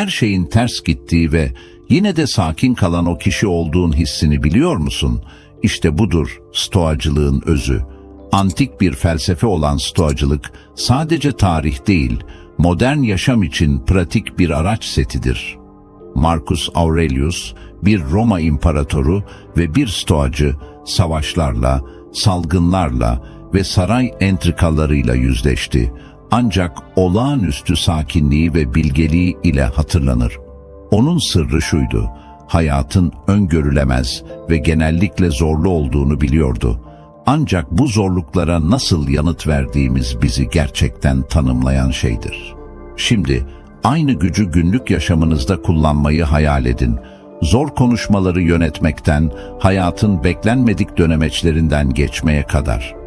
her şeyin ters gittiği ve yine de sakin kalan o kişi olduğun hissini biliyor musun? İşte budur stoacılığın özü. Antik bir felsefe olan stoacılık sadece tarih değil, modern yaşam için pratik bir araç setidir. Marcus Aurelius, bir Roma imparatoru ve bir stoacı, savaşlarla, salgınlarla ve saray entrikalarıyla yüzleşti. Ancak olağanüstü sakinliği ve bilgeliği ile hatırlanır. Onun sırrı şuydu, hayatın öngörülemez ve genellikle zorlu olduğunu biliyordu. Ancak bu zorluklara nasıl yanıt verdiğimiz bizi gerçekten tanımlayan şeydir. Şimdi aynı gücü günlük yaşamınızda kullanmayı hayal edin. Zor konuşmaları yönetmekten, hayatın beklenmedik dönemeçlerinden geçmeye kadar.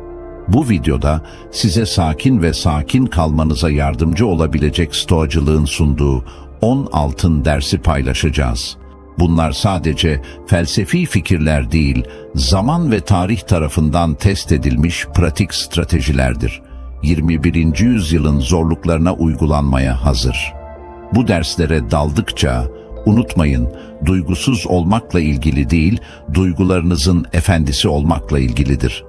Bu videoda size sakin ve sakin kalmanıza yardımcı olabilecek stoacılığın sunduğu 10 altın dersi paylaşacağız. Bunlar sadece felsefi fikirler değil, zaman ve tarih tarafından test edilmiş pratik stratejilerdir. 21. yüzyılın zorluklarına uygulanmaya hazır. Bu derslere daldıkça unutmayın, duygusuz olmakla ilgili değil, duygularınızın efendisi olmakla ilgilidir.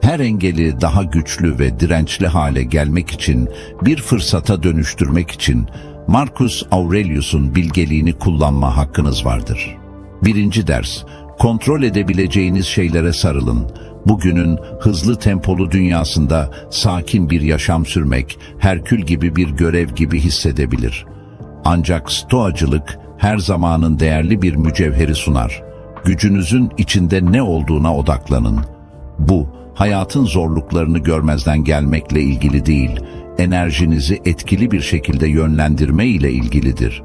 Her engeli daha güçlü ve dirençli hale gelmek için, bir fırsata dönüştürmek için Marcus Aurelius'un bilgeliğini kullanma hakkınız vardır. Birinci ders, kontrol edebileceğiniz şeylere sarılın. Bugünün hızlı tempolu dünyasında sakin bir yaşam sürmek, Herkül gibi bir görev gibi hissedebilir. Ancak stoacılık her zamanın değerli bir mücevheri sunar. Gücünüzün içinde ne olduğuna odaklanın. Bu, hayatın zorluklarını görmezden gelmekle ilgili değil, enerjinizi etkili bir şekilde yönlendirme ile ilgilidir.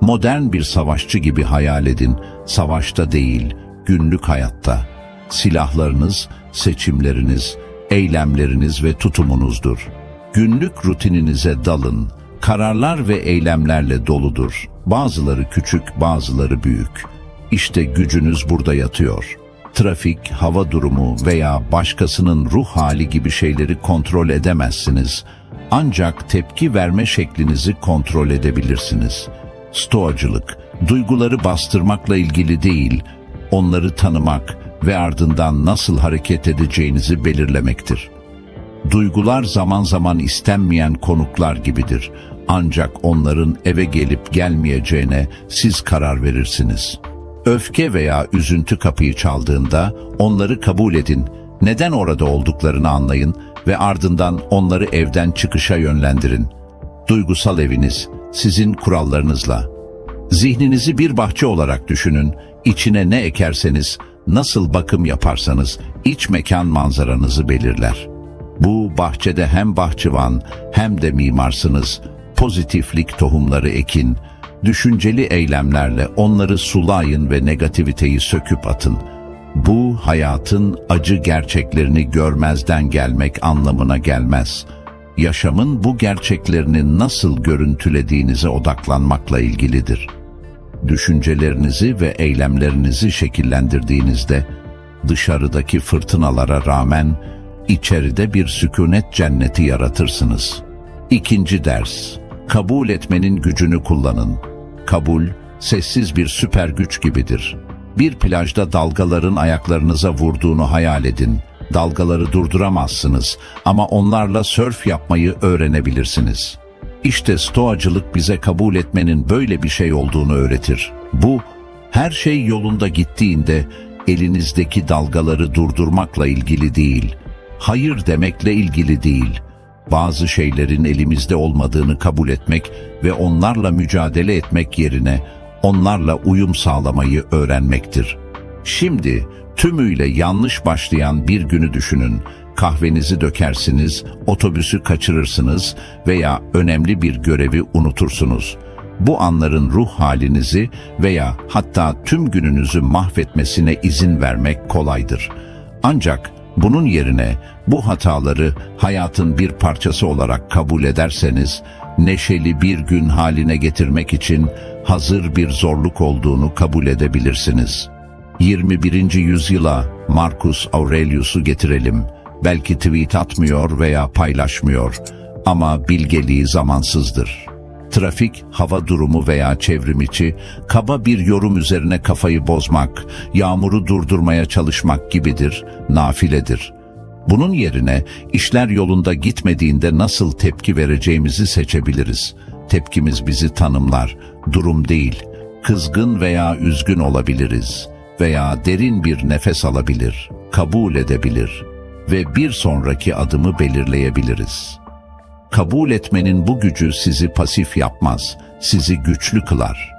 Modern bir savaşçı gibi hayal edin, savaşta değil, günlük hayatta. Silahlarınız, seçimleriniz, eylemleriniz ve tutumunuzdur. Günlük rutininize dalın, kararlar ve eylemlerle doludur. Bazıları küçük, bazıları büyük. İşte gücünüz burada yatıyor. Trafik, hava durumu veya başkasının ruh hali gibi şeyleri kontrol edemezsiniz. Ancak tepki verme şeklinizi kontrol edebilirsiniz. Stoacılık, duyguları bastırmakla ilgili değil, onları tanımak ve ardından nasıl hareket edeceğinizi belirlemektir. Duygular zaman zaman istenmeyen konuklar gibidir. Ancak onların eve gelip gelmeyeceğine siz karar verirsiniz. Öfke veya üzüntü kapıyı çaldığında onları kabul edin, neden orada olduklarını anlayın ve ardından onları evden çıkışa yönlendirin. Duygusal eviniz sizin kurallarınızla. Zihninizi bir bahçe olarak düşünün, içine ne ekerseniz, nasıl bakım yaparsanız iç mekan manzaranızı belirler. Bu bahçede hem bahçıvan hem de mimarsınız. Pozitiflik tohumları ekin, düşünceli eylemlerle onları sulayın ve negativiteyi söküp atın. Bu hayatın acı gerçeklerini görmezden gelmek anlamına gelmez. Yaşamın bu gerçeklerini nasıl görüntülediğinize odaklanmakla ilgilidir. Düşüncelerinizi ve eylemlerinizi şekillendirdiğinizde dışarıdaki fırtınalara rağmen içeride bir sükunet cenneti yaratırsınız. İkinci ders, kabul etmenin gücünü kullanın. Kabul, sessiz bir süper güç gibidir. Bir plajda dalgaların ayaklarınıza vurduğunu hayal edin. Dalgaları durduramazsınız ama onlarla sörf yapmayı öğrenebilirsiniz. İşte stoacılık bize kabul etmenin böyle bir şey olduğunu öğretir. Bu, her şey yolunda gittiğinde elinizdeki dalgaları durdurmakla ilgili değil, hayır demekle ilgili değil, bazı şeylerin elimizde olmadığını kabul etmek ve onlarla mücadele etmek yerine onlarla uyum sağlamayı öğrenmektir. Şimdi tümüyle yanlış başlayan bir günü düşünün. Kahvenizi dökersiniz, otobüsü kaçırırsınız veya önemli bir görevi unutursunuz. Bu anların ruh halinizi veya hatta tüm gününüzü mahvetmesine izin vermek kolaydır. Ancak bunun yerine bu hataları hayatın bir parçası olarak kabul ederseniz, neşeli bir gün haline getirmek için hazır bir zorluk olduğunu kabul edebilirsiniz. 21. yüzyıla Marcus Aurelius'u getirelim. Belki tweet atmıyor veya paylaşmıyor ama bilgeliği zamansızdır. Trafik, hava durumu veya çevrim içi, kaba bir yorum üzerine kafayı bozmak, yağmuru durdurmaya çalışmak gibidir, nafiledir. Bunun yerine işler yolunda gitmediğinde nasıl tepki vereceğimizi seçebiliriz. Tepkimiz bizi tanımlar, durum değil. Kızgın veya üzgün olabiliriz veya derin bir nefes alabilir, kabul edebilir ve bir sonraki adımı belirleyebiliriz. Kabul etmenin bu gücü sizi pasif yapmaz, sizi güçlü kılar.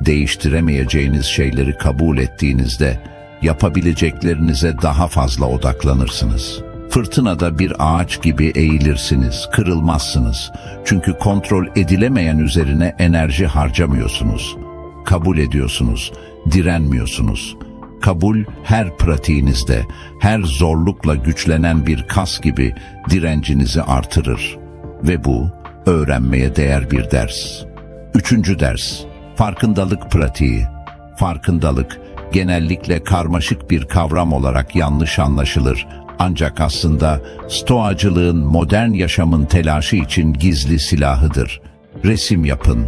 Değiştiremeyeceğiniz şeyleri kabul ettiğinizde yapabileceklerinize daha fazla odaklanırsınız. Fırtınada bir ağaç gibi eğilirsiniz, kırılmazsınız. Çünkü kontrol edilemeyen üzerine enerji harcamıyorsunuz. Kabul ediyorsunuz, direnmiyorsunuz. Kabul her pratiğinizde, her zorlukla güçlenen bir kas gibi direncinizi artırır. Ve bu öğrenmeye değer bir ders. Üçüncü ders, farkındalık pratiği. Farkındalık genellikle karmaşık bir kavram olarak yanlış anlaşılır. Ancak aslında stoacılığın modern yaşamın telaşı için gizli silahıdır. Resim yapın.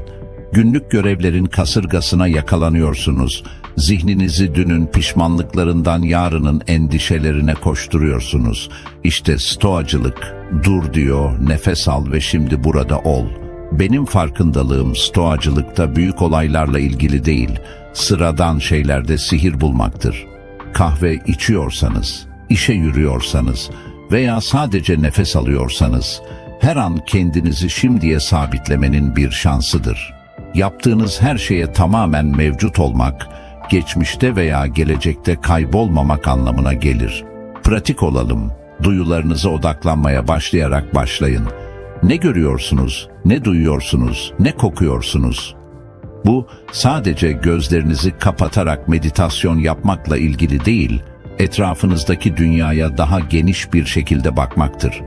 Günlük görevlerin kasırgasına yakalanıyorsunuz. Zihninizi dünün pişmanlıklarından yarının endişelerine koşturuyorsunuz. İşte stoacılık, dur diyor, nefes al ve şimdi burada ol. Benim farkındalığım stoacılıkta büyük olaylarla ilgili değil, sıradan şeylerde sihir bulmaktır. Kahve içiyorsanız, işe yürüyorsanız veya sadece nefes alıyorsanız, her an kendinizi şimdiye sabitlemenin bir şansıdır. Yaptığınız her şeye tamamen mevcut olmak, geçmişte veya gelecekte kaybolmamak anlamına gelir. Pratik olalım, duyularınıza odaklanmaya başlayarak başlayın. Ne görüyorsunuz, ne duyuyorsunuz, ne kokuyorsunuz? Bu sadece gözlerinizi kapatarak meditasyon yapmakla ilgili değil, etrafınızdaki dünyaya daha geniş bir şekilde bakmaktır.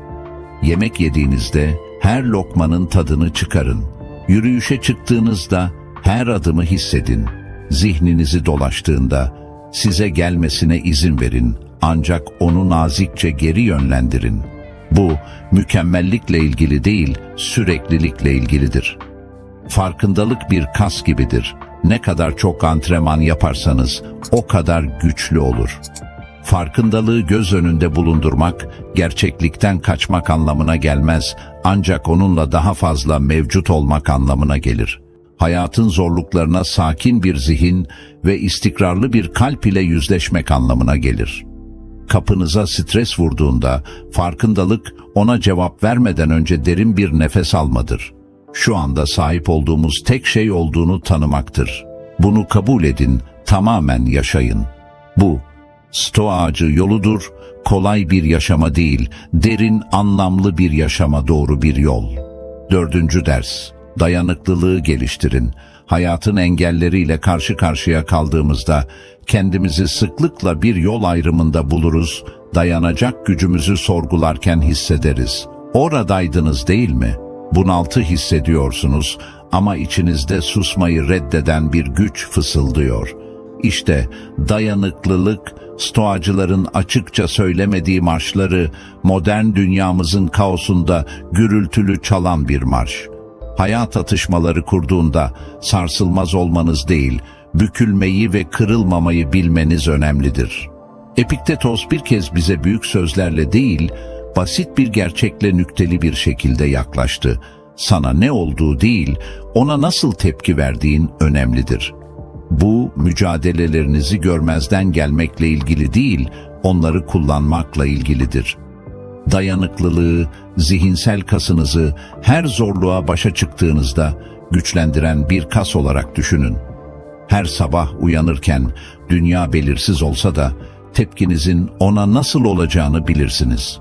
Yemek yediğinizde her lokmanın tadını çıkarın. Yürüyüşe çıktığınızda her adımı hissedin. Zihninizi dolaştığında size gelmesine izin verin ancak onu nazikçe geri yönlendirin. Bu mükemmellikle ilgili değil, süreklilikle ilgilidir. Farkındalık bir kas gibidir. Ne kadar çok antrenman yaparsanız o kadar güçlü olur. Farkındalığı göz önünde bulundurmak, gerçeklikten kaçmak anlamına gelmez, ancak onunla daha fazla mevcut olmak anlamına gelir. Hayatın zorluklarına sakin bir zihin ve istikrarlı bir kalp ile yüzleşmek anlamına gelir. Kapınıza stres vurduğunda farkındalık ona cevap vermeden önce derin bir nefes almadır. Şu anda sahip olduğumuz tek şey olduğunu tanımaktır. Bunu kabul edin, tamamen yaşayın. Bu Stoa ağacı yoludur, kolay bir yaşama değil, derin anlamlı bir yaşama doğru bir yol. Dördüncü ders, dayanıklılığı geliştirin. Hayatın engelleriyle karşı karşıya kaldığımızda kendimizi sıklıkla bir yol ayrımında buluruz, dayanacak gücümüzü sorgularken hissederiz. Oradaydınız değil mi? Bunaltı hissediyorsunuz ama içinizde susmayı reddeden bir güç fısıldıyor. İşte dayanıklılık, stoacıların açıkça söylemediği marşları modern dünyamızın kaosunda gürültülü çalan bir marş. Hayat atışmaları kurduğunda sarsılmaz olmanız değil, bükülmeyi ve kırılmamayı bilmeniz önemlidir. Epiktetos bir kez bize büyük sözlerle değil, basit bir gerçekle nükteli bir şekilde yaklaştı. Sana ne olduğu değil, ona nasıl tepki verdiğin önemlidir. Bu mücadelelerinizi görmezden gelmekle ilgili değil, onları kullanmakla ilgilidir. Dayanıklılığı, zihinsel kasınızı her zorluğa başa çıktığınızda güçlendiren bir kas olarak düşünün. Her sabah uyanırken dünya belirsiz olsa da tepkinizin ona nasıl olacağını bilirsiniz.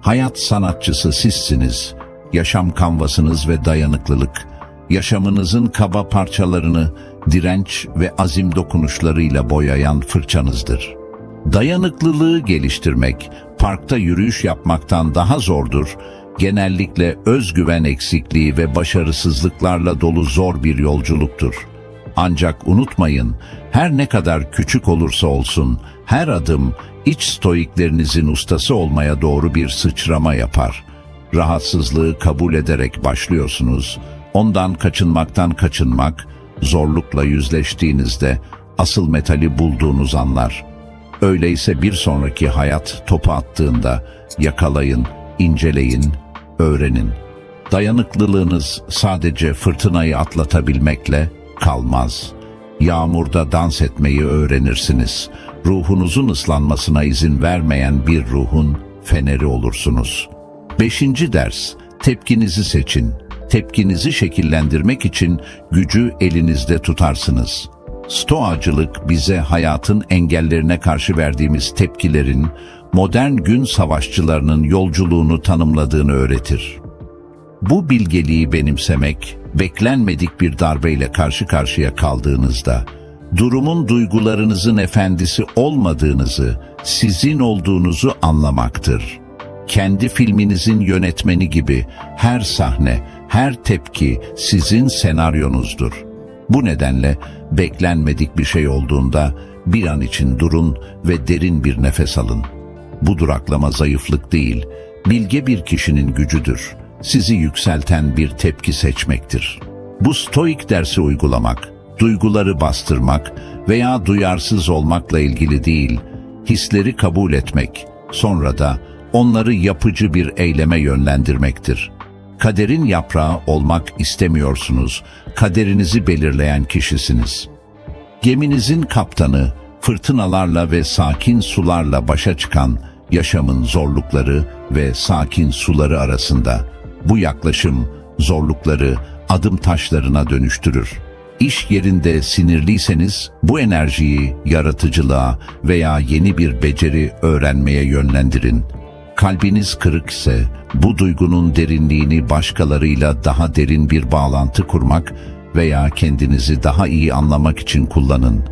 Hayat sanatçısı sizsiniz, yaşam kanvasınız ve dayanıklılık, yaşamınızın kaba parçalarını direnç ve azim dokunuşlarıyla boyayan fırçanızdır. Dayanıklılığı geliştirmek, parkta yürüyüş yapmaktan daha zordur, genellikle özgüven eksikliği ve başarısızlıklarla dolu zor bir yolculuktur. Ancak unutmayın, her ne kadar küçük olursa olsun, her adım iç stoiklerinizin ustası olmaya doğru bir sıçrama yapar. Rahatsızlığı kabul ederek başlıyorsunuz. Ondan kaçınmaktan kaçınmak, zorlukla yüzleştiğinizde asıl metali bulduğunuz anlar. Öyleyse bir sonraki hayat topu attığında yakalayın, inceleyin, öğrenin. Dayanıklılığınız sadece fırtınayı atlatabilmekle kalmaz. Yağmurda dans etmeyi öğrenirsiniz. Ruhunuzun ıslanmasına izin vermeyen bir ruhun feneri olursunuz. Beşinci ders, tepkinizi seçin. Tepkinizi şekillendirmek için gücü elinizde tutarsınız. Stoacılık bize hayatın engellerine karşı verdiğimiz tepkilerin modern gün savaşçılarının yolculuğunu tanımladığını öğretir. Bu bilgeliği benimsemek, beklenmedik bir darbeyle karşı karşıya kaldığınızda, durumun duygularınızın efendisi olmadığınızı, sizin olduğunuzu anlamaktır. Kendi filminizin yönetmeni gibi her sahne, her tepki sizin senaryonuzdur. Bu nedenle beklenmedik bir şey olduğunda bir an için durun ve derin bir nefes alın. Bu duraklama zayıflık değil, bilge bir kişinin gücüdür. Sizi yükselten bir tepki seçmektir. Bu stoik dersi uygulamak, duyguları bastırmak veya duyarsız olmakla ilgili değil, hisleri kabul etmek, sonra da onları yapıcı bir eyleme yönlendirmektir. Kaderin yaprağı olmak istemiyorsunuz, kaderinizi belirleyen kişisiniz. Geminizin kaptanı, fırtınalarla ve sakin sularla başa çıkan yaşamın zorlukları ve sakin suları arasında. Bu yaklaşım zorlukları adım taşlarına dönüştürür. İş yerinde sinirliyseniz bu enerjiyi yaratıcılığa veya yeni bir beceri öğrenmeye yönlendirin. Kalbiniz kırık ise bu duygunun derinliğini başkalarıyla daha derin bir bağlantı kurmak veya kendinizi daha iyi anlamak için kullanın.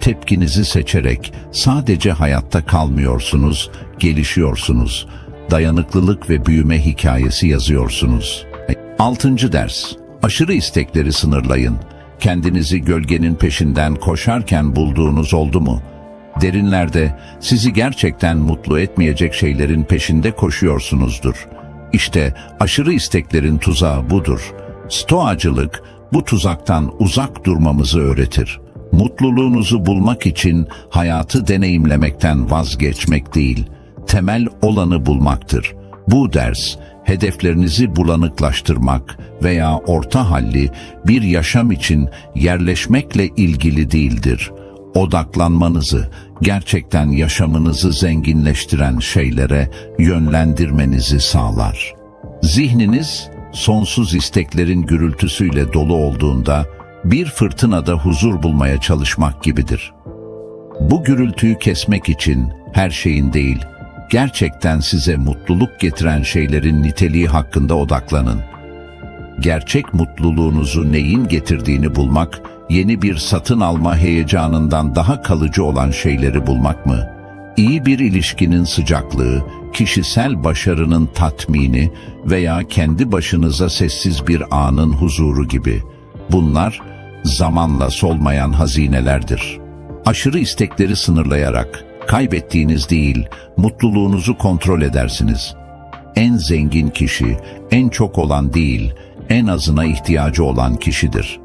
Tepkinizi seçerek sadece hayatta kalmıyorsunuz, gelişiyorsunuz. Dayanıklılık ve büyüme hikayesi yazıyorsunuz. Altıncı ders. Aşırı istekleri sınırlayın. Kendinizi gölgenin peşinden koşarken bulduğunuz oldu mu? Derinlerde sizi gerçekten mutlu etmeyecek şeylerin peşinde koşuyorsunuzdur. İşte aşırı isteklerin tuzağı budur. Stoacılık bu tuzaktan uzak durmamızı öğretir. Mutluluğunuzu bulmak için hayatı deneyimlemekten vazgeçmek değil, temel olanı bulmaktır. Bu ders, hedeflerinizi bulanıklaştırmak veya orta halli bir yaşam için yerleşmekle ilgili değildir. Odaklanmanızı, gerçekten yaşamınızı zenginleştiren şeylere yönlendirmenizi sağlar. Zihniniz, sonsuz isteklerin gürültüsüyle dolu olduğunda, bir fırtınada huzur bulmaya çalışmak gibidir. Bu gürültüyü kesmek için her şeyin değil, gerçekten size mutluluk getiren şeylerin niteliği hakkında odaklanın. Gerçek mutluluğunuzu neyin getirdiğini bulmak, yeni bir satın alma heyecanından daha kalıcı olan şeyleri bulmak mı? İyi bir ilişkinin sıcaklığı, kişisel başarının tatmini veya kendi başınıza sessiz bir anın huzuru gibi. Bunlar zamanla solmayan hazinelerdir. Aşırı istekleri sınırlayarak, kaybettiğiniz değil, mutluluğunuzu kontrol edersiniz. En zengin kişi, en çok olan değil, en azına ihtiyacı olan kişidir.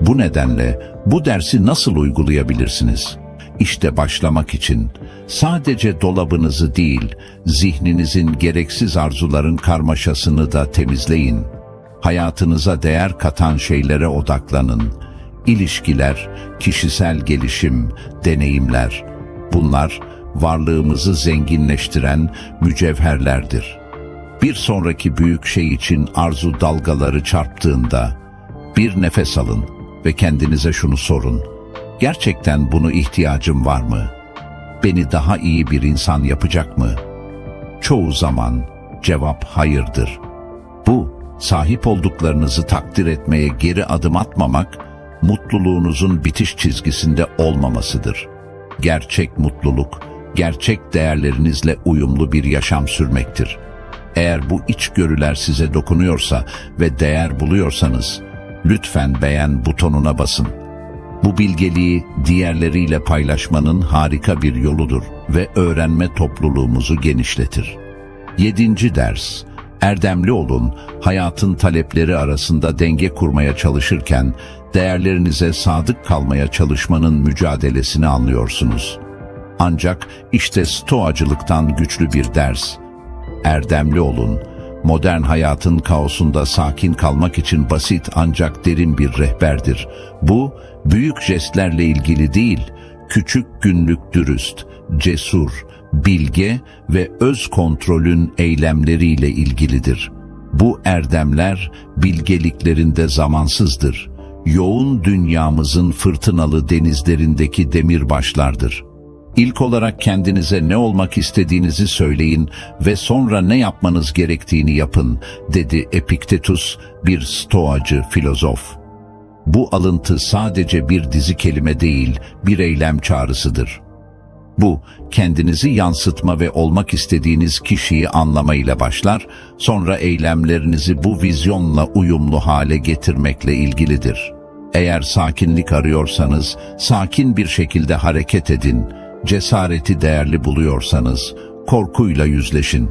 Bu nedenle bu dersi nasıl uygulayabilirsiniz? İşte başlamak için sadece dolabınızı değil, zihninizin gereksiz arzuların karmaşasını da temizleyin. Hayatınıza değer katan şeylere odaklanın. İlişkiler, kişisel gelişim, deneyimler. Bunlar varlığımızı zenginleştiren mücevherlerdir. Bir sonraki büyük şey için arzu dalgaları çarptığında bir nefes alın ve kendinize şunu sorun. Gerçekten bunu ihtiyacım var mı? Beni daha iyi bir insan yapacak mı? Çoğu zaman cevap hayırdır. Bu, sahip olduklarınızı takdir etmeye geri adım atmamak, mutluluğunuzun bitiş çizgisinde olmamasıdır. Gerçek mutluluk, gerçek değerlerinizle uyumlu bir yaşam sürmektir. Eğer bu içgörüler size dokunuyorsa ve değer buluyorsanız, lütfen beğen butonuna basın. Bu bilgeliği diğerleriyle paylaşmanın harika bir yoludur ve öğrenme topluluğumuzu genişletir. Yedinci ders, Erdemli olun, hayatın talepleri arasında denge kurmaya çalışırken, değerlerinize sadık kalmaya çalışmanın mücadelesini anlıyorsunuz. Ancak işte stoacılıktan güçlü bir ders. Erdemli olun, modern hayatın kaosunda sakin kalmak için basit ancak derin bir rehberdir. Bu, büyük jestlerle ilgili değil, küçük günlük dürüst, cesur, bilge ve öz kontrolün eylemleriyle ilgilidir. Bu erdemler bilgeliklerinde zamansızdır. Yoğun dünyamızın fırtınalı denizlerindeki demirbaşlardır. İlk olarak kendinize ne olmak istediğinizi söyleyin ve sonra ne yapmanız gerektiğini yapın, dedi Epiktetus, bir stoacı filozof. Bu alıntı sadece bir dizi kelime değil, bir eylem çağrısıdır. Bu, kendinizi yansıtma ve olmak istediğiniz kişiyi anlamayla başlar, sonra eylemlerinizi bu vizyonla uyumlu hale getirmekle ilgilidir. Eğer sakinlik arıyorsanız, sakin bir şekilde hareket edin, cesareti değerli buluyorsanız, korkuyla yüzleşin.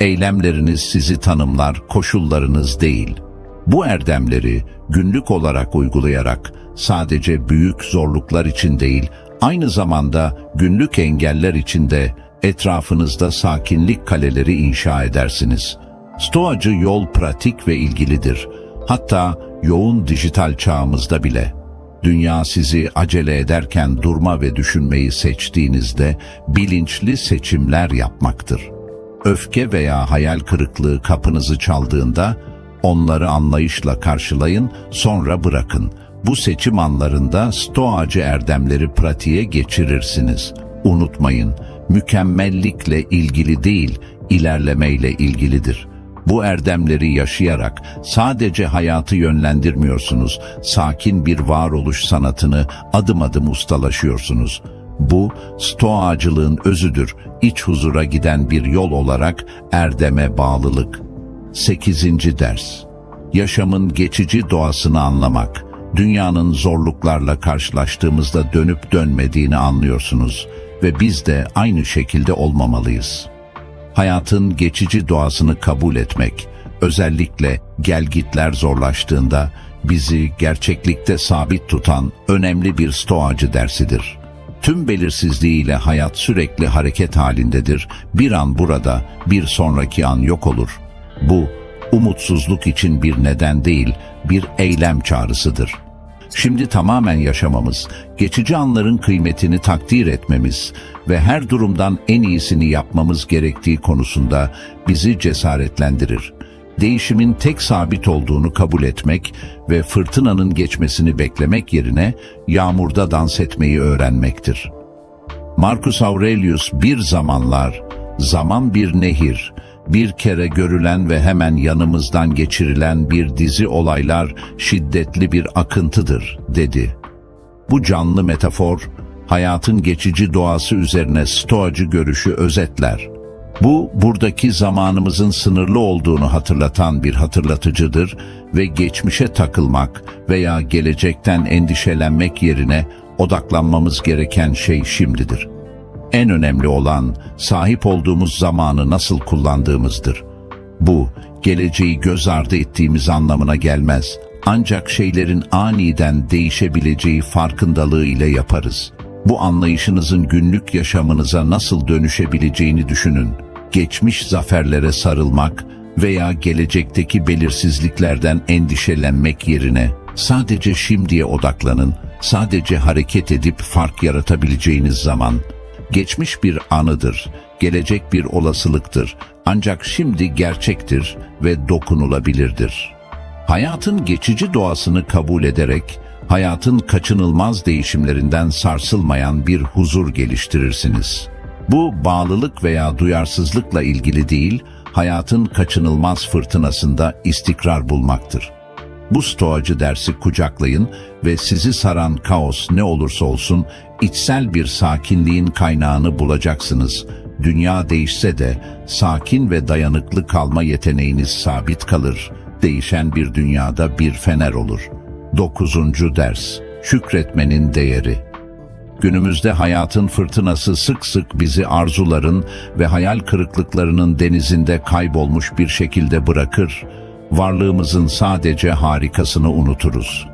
Eylemleriniz sizi tanımlar, koşullarınız değil. Bu erdemleri günlük olarak uygulayarak sadece büyük zorluklar için değil, aynı zamanda günlük engeller için de etrafınızda sakinlik kaleleri inşa edersiniz. Stoacı yol pratik ve ilgilidir. Hatta yoğun dijital çağımızda bile. Dünya sizi acele ederken durma ve düşünmeyi seçtiğinizde bilinçli seçimler yapmaktır. Öfke veya hayal kırıklığı kapınızı çaldığında onları anlayışla karşılayın, sonra bırakın. Bu seçim anlarında stoacı erdemleri pratiğe geçirirsiniz. Unutmayın, mükemmellikle ilgili değil, ilerlemeyle ilgilidir. Bu erdemleri yaşayarak sadece hayatı yönlendirmiyorsunuz, sakin bir varoluş sanatını adım adım ustalaşıyorsunuz. Bu, stoacılığın özüdür, iç huzura giden bir yol olarak erdeme bağlılık. 8. Ders Yaşamın geçici doğasını anlamak. Dünyanın zorluklarla karşılaştığımızda dönüp dönmediğini anlıyorsunuz ve biz de aynı şekilde olmamalıyız. Hayatın geçici doğasını kabul etmek, özellikle gelgitler zorlaştığında bizi gerçeklikte sabit tutan önemli bir stoacı dersidir. Tüm belirsizliğiyle hayat sürekli hareket halindedir. Bir an burada, bir sonraki an yok olur. Bu, umutsuzluk için bir neden değil, bir eylem çağrısıdır. Şimdi tamamen yaşamamız, geçici anların kıymetini takdir etmemiz ve her durumdan en iyisini yapmamız gerektiği konusunda bizi cesaretlendirir. Değişimin tek sabit olduğunu kabul etmek ve fırtınanın geçmesini beklemek yerine yağmurda dans etmeyi öğrenmektir. Marcus Aurelius bir zamanlar, zaman bir nehir, bir kere görülen ve hemen yanımızdan geçirilen bir dizi olaylar şiddetli bir akıntıdır, dedi. Bu canlı metafor, hayatın geçici doğası üzerine stoacı görüşü özetler. Bu, buradaki zamanımızın sınırlı olduğunu hatırlatan bir hatırlatıcıdır ve geçmişe takılmak veya gelecekten endişelenmek yerine odaklanmamız gereken şey şimdidir.'' En önemli olan sahip olduğumuz zamanı nasıl kullandığımızdır. Bu, geleceği göz ardı ettiğimiz anlamına gelmez. Ancak şeylerin aniden değişebileceği farkındalığı ile yaparız. Bu anlayışınızın günlük yaşamınıza nasıl dönüşebileceğini düşünün. Geçmiş zaferlere sarılmak veya gelecekteki belirsizliklerden endişelenmek yerine sadece şimdiye odaklanın, sadece hareket edip fark yaratabileceğiniz zaman Geçmiş bir anıdır, gelecek bir olasılıktır ancak şimdi gerçektir ve dokunulabilirdir. Hayatın geçici doğasını kabul ederek, hayatın kaçınılmaz değişimlerinden sarsılmayan bir huzur geliştirirsiniz. Bu bağlılık veya duyarsızlıkla ilgili değil, hayatın kaçınılmaz fırtınasında istikrar bulmaktır. Bu stoacı dersi kucaklayın ve sizi saran kaos ne olursa olsun içsel bir sakinliğin kaynağını bulacaksınız. Dünya değişse de sakin ve dayanıklı kalma yeteneğiniz sabit kalır. Değişen bir dünyada bir fener olur. 9. Ders Şükretmenin Değeri Günümüzde hayatın fırtınası sık sık bizi arzuların ve hayal kırıklıklarının denizinde kaybolmuş bir şekilde bırakır, varlığımızın sadece harikasını unuturuz.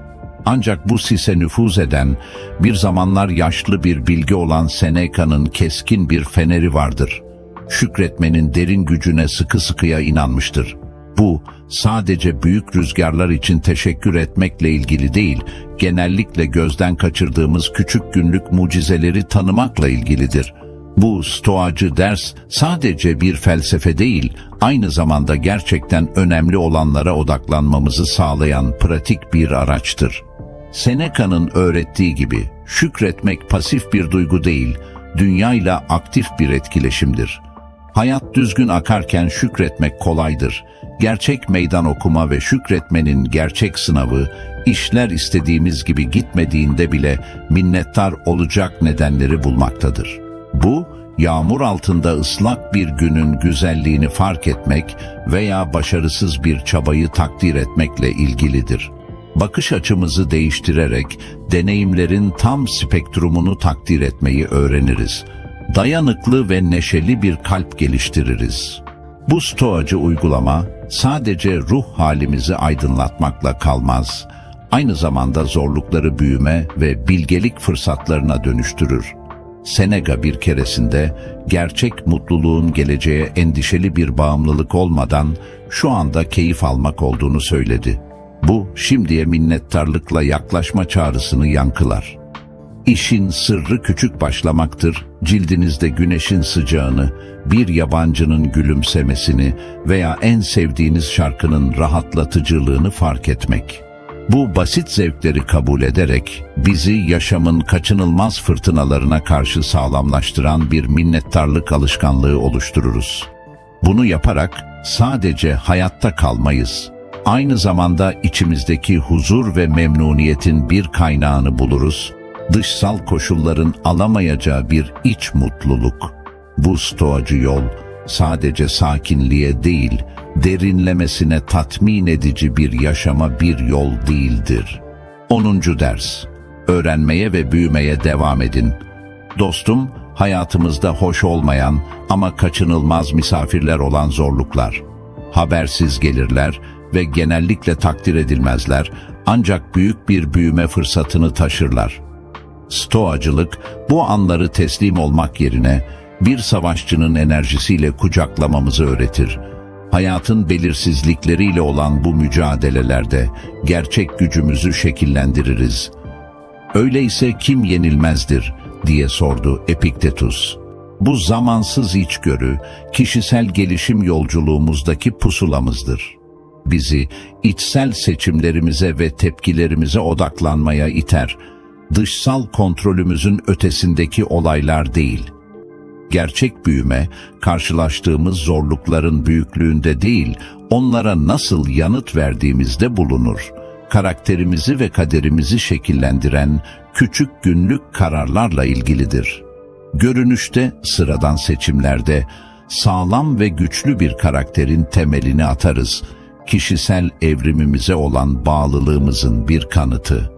Ancak bu sise nüfuz eden, bir zamanlar yaşlı bir bilgi olan Seneca'nın keskin bir feneri vardır. Şükretmenin derin gücüne sıkı sıkıya inanmıştır. Bu, sadece büyük rüzgarlar için teşekkür etmekle ilgili değil, genellikle gözden kaçırdığımız küçük günlük mucizeleri tanımakla ilgilidir. Bu stoacı ders sadece bir felsefe değil, aynı zamanda gerçekten önemli olanlara odaklanmamızı sağlayan pratik bir araçtır. Seneca'nın öğrettiği gibi şükretmek pasif bir duygu değil, dünyayla aktif bir etkileşimdir. Hayat düzgün akarken şükretmek kolaydır. Gerçek meydan okuma ve şükretmenin gerçek sınavı, işler istediğimiz gibi gitmediğinde bile minnettar olacak nedenleri bulmaktadır. Bu, yağmur altında ıslak bir günün güzelliğini fark etmek veya başarısız bir çabayı takdir etmekle ilgilidir. Bakış açımızı değiştirerek deneyimlerin tam spektrumunu takdir etmeyi öğreniriz. Dayanıklı ve neşeli bir kalp geliştiririz. Bu stoacı uygulama sadece ruh halimizi aydınlatmakla kalmaz. Aynı zamanda zorlukları büyüme ve bilgelik fırsatlarına dönüştürür. Seneca bir keresinde gerçek mutluluğun geleceğe endişeli bir bağımlılık olmadan şu anda keyif almak olduğunu söyledi. Bu şimdiye minnettarlıkla yaklaşma çağrısını yankılar. İşin sırrı küçük başlamaktır, cildinizde güneşin sıcağını, bir yabancının gülümsemesini veya en sevdiğiniz şarkının rahatlatıcılığını fark etmek. Bu basit zevkleri kabul ederek bizi yaşamın kaçınılmaz fırtınalarına karşı sağlamlaştıran bir minnettarlık alışkanlığı oluştururuz. Bunu yaparak sadece hayatta kalmayız. Aynı zamanda içimizdeki huzur ve memnuniyetin bir kaynağını buluruz. Dışsal koşulların alamayacağı bir iç mutluluk. Bu stoacı yol sadece sakinliğe değil, derinlemesine tatmin edici bir yaşama bir yol değildir. 10. ders. Öğrenmeye ve büyümeye devam edin. Dostum, hayatımızda hoş olmayan ama kaçınılmaz misafirler olan zorluklar. Habersiz gelirler ve genellikle takdir edilmezler ancak büyük bir büyüme fırsatını taşırlar. Stoacılık bu anları teslim olmak yerine bir savaşçının enerjisiyle kucaklamamızı öğretir. Hayatın belirsizlikleriyle olan bu mücadelelerde gerçek gücümüzü şekillendiririz. Öyleyse kim yenilmezdir diye sordu Epiktetus. Bu zamansız içgörü, kişisel gelişim yolculuğumuzdaki pusulamızdır. Bizi içsel seçimlerimize ve tepkilerimize odaklanmaya iter, dışsal kontrolümüzün ötesindeki olaylar değil. Gerçek büyüme, karşılaştığımız zorlukların büyüklüğünde değil, onlara nasıl yanıt verdiğimizde bulunur. Karakterimizi ve kaderimizi şekillendiren küçük günlük kararlarla ilgilidir. Görünüşte, sıradan seçimlerde, sağlam ve güçlü bir karakterin temelini atarız. Kişisel evrimimize olan bağlılığımızın bir kanıtı.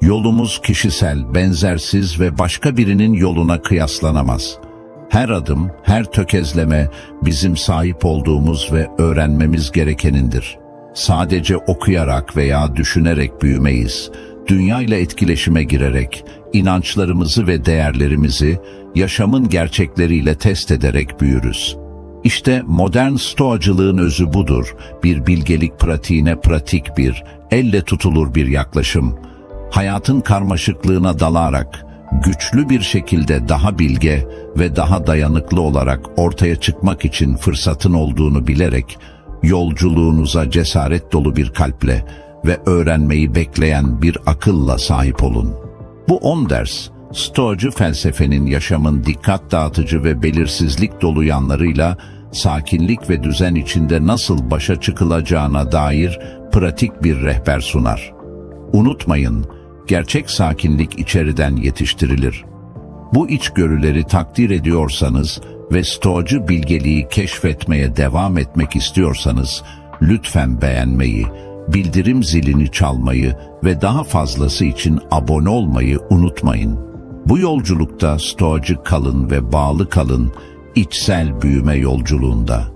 Yolumuz kişisel, benzersiz ve başka birinin yoluna kıyaslanamaz. Her adım, her tökezleme bizim sahip olduğumuz ve öğrenmemiz gerekenindir. Sadece okuyarak veya düşünerek büyümeyiz. Dünyayla etkileşime girerek, inançlarımızı ve değerlerimizi yaşamın gerçekleriyle test ederek büyürüz. İşte modern stoacılığın özü budur. Bir bilgelik pratiğine pratik bir, elle tutulur bir yaklaşım hayatın karmaşıklığına dalarak güçlü bir şekilde daha bilge ve daha dayanıklı olarak ortaya çıkmak için fırsatın olduğunu bilerek yolculuğunuza cesaret dolu bir kalple ve öğrenmeyi bekleyen bir akılla sahip olun. Bu on ders, Stoacı felsefenin yaşamın dikkat dağıtıcı ve belirsizlik dolu yanlarıyla sakinlik ve düzen içinde nasıl başa çıkılacağına dair pratik bir rehber sunar. Unutmayın, gerçek sakinlik içeriden yetiştirilir. Bu içgörüleri takdir ediyorsanız ve stoacı bilgeliği keşfetmeye devam etmek istiyorsanız, lütfen beğenmeyi, bildirim zilini çalmayı ve daha fazlası için abone olmayı unutmayın. Bu yolculukta stoacı kalın ve bağlı kalın içsel büyüme yolculuğunda.